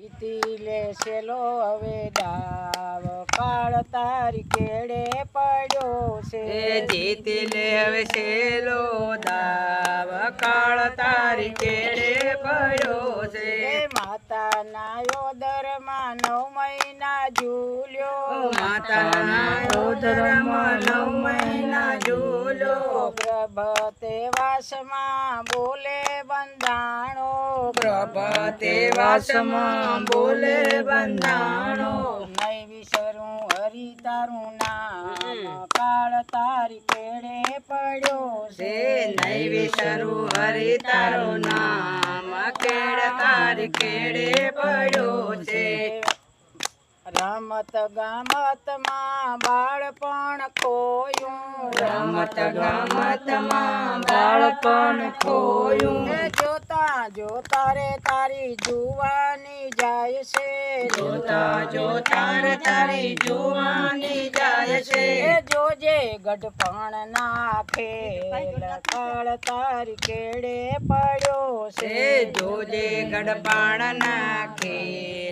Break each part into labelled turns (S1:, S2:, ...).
S1: લેશેલો હવે દાવ કાળ તારી કેડે પડ્યો છે.
S2: એ જીતી લે હવે શેલો દાવ કાળ તારી કેડે પડ્યો છે.
S1: માતાના યોદરમાં નવ મહિના ઝૂલ્યો.
S2: માતાના ઉદરમાં નવ મહિના ઝૂલો
S1: પ્રભતે વાસમાં બોલે બંધાણો
S2: પ્રભતે વાસમાં બોલે બંધાણો
S1: નહીં વિસરું હરી તારું નામ। કાળ તારી પેડે પડ્યો
S2: છે। નહીં વિસરું હરી તારું નામ। કેડ તારી કેડે પડ્યો છે।
S1: રમત ગમતમાં બાળપણ ખોયું।
S2: રમત ગમતમાં બાળપણ ખોયું।
S1: જોતા રે તારી જુવાની જાય છે.
S2: જોતા જોતા રે તારી જુવાની જાય છે.
S1: એ જોજે ગઢપણ નાખે કાળ તારી કેડે પડ્યો
S2: છે. જોજે ગડપાણ નાખે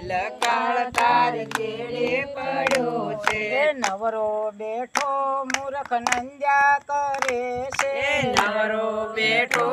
S2: લકાળ તારી કેડે પડ્યો છે.
S1: નવરો બેઠો મૂર્ખ નંદ્યા કરે છે.
S2: નવરો બેઠો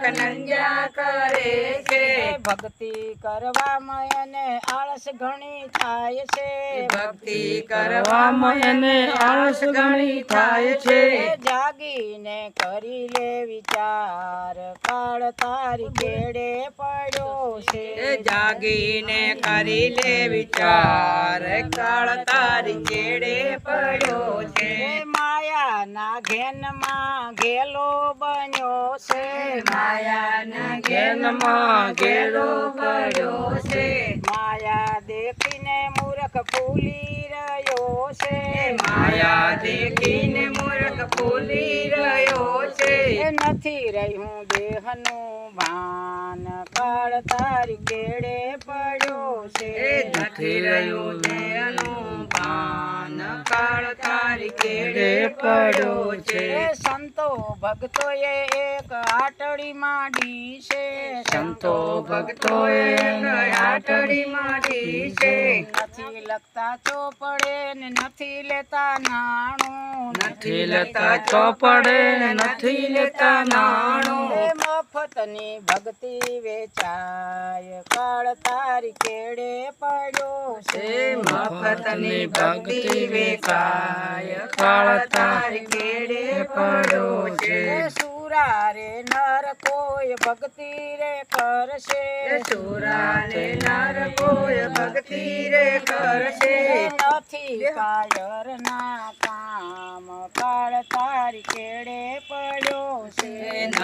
S2: નંજા કરે છે.
S1: ભક્તિ કરવામાં એને આળસ ઘણી થાય છે.
S2: ભક્તિ કરવામાં એને આળસ ઘણી થાય છે.
S1: જાગીને કરી લે વિચાર. કાળ તારી કેડે પડ્યો છે.
S2: જાગીને કરી લે વિચાર. કાળ તારી કેડે પડ્યો છે.
S1: એ માયાના ઘેનમાં ઘેલો બન્યો છે
S2: માયાના ઘેનમાં ઘેરો પડ્યો છે.
S1: માયા દેખીને મૂર્ખ ફૂલી રહ્યો છે.
S2: માયા દેખીને મૂર્ખ ફૂલી રહ્યો છે.
S1: નથી રહ્યું દેહનું ભાન. કાળ તારી કેડે પડ્યો છે.
S2: નથી રહ્યું દેહનું ભાન. કાળ તારી કેડે પડ્યો છે.
S1: એ સંતો ભક્તોએ એક આટડી માડી છે.
S2: સંતો ભક્તોએ આટડી માડી છે.
S1: નથી લખતા ચોપડે ને નથી લેતા નાણું.
S2: નથી લેતા ચોપડે નથી લેતા નાણું.
S1: એ મફતની ભક્તિ વેચાય. કાળ તારી કેડે પડ્યો
S2: છે. મફતની ભક્તિ વેચાય. કાળ તારી કેડે પડ્યો છે.
S1: સુરા રે નર કોઈ ભક્તિ રે કરશે.
S2: સુરાને નર કોઈ ભક્તિ રે કરશે.
S1: નથી કાયર ના કામ. કાળ તારી કેડે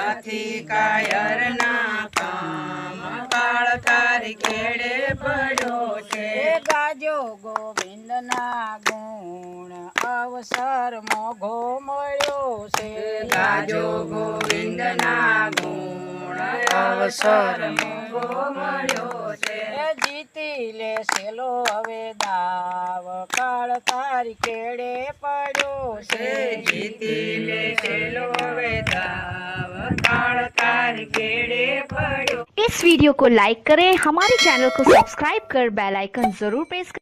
S2: નથી કાયર ના કામ. કાળ તારી કેડે પડ્યો છે.
S1: ગાજો ગોવિંદ ના ગુણ. અવસર મોઘો મળ્યો છે.
S2: ગાજો ગોવિંદ ના ગુણ. અવસર મોઘો મળ્યો છે.
S1: જીતી લે સેલો હવે દાવ. કાળ તારી કેડે પડ્યો
S2: છે
S1: છે
S2: જીતી લે છેલ્લો હવે દાવ કાળ તારી કેડે પડ્યો
S3: इस वीडियो को लाइक करें हमारे चैनल को सब्सक्राइब कर बेल आइकन जरूर प्रेस करें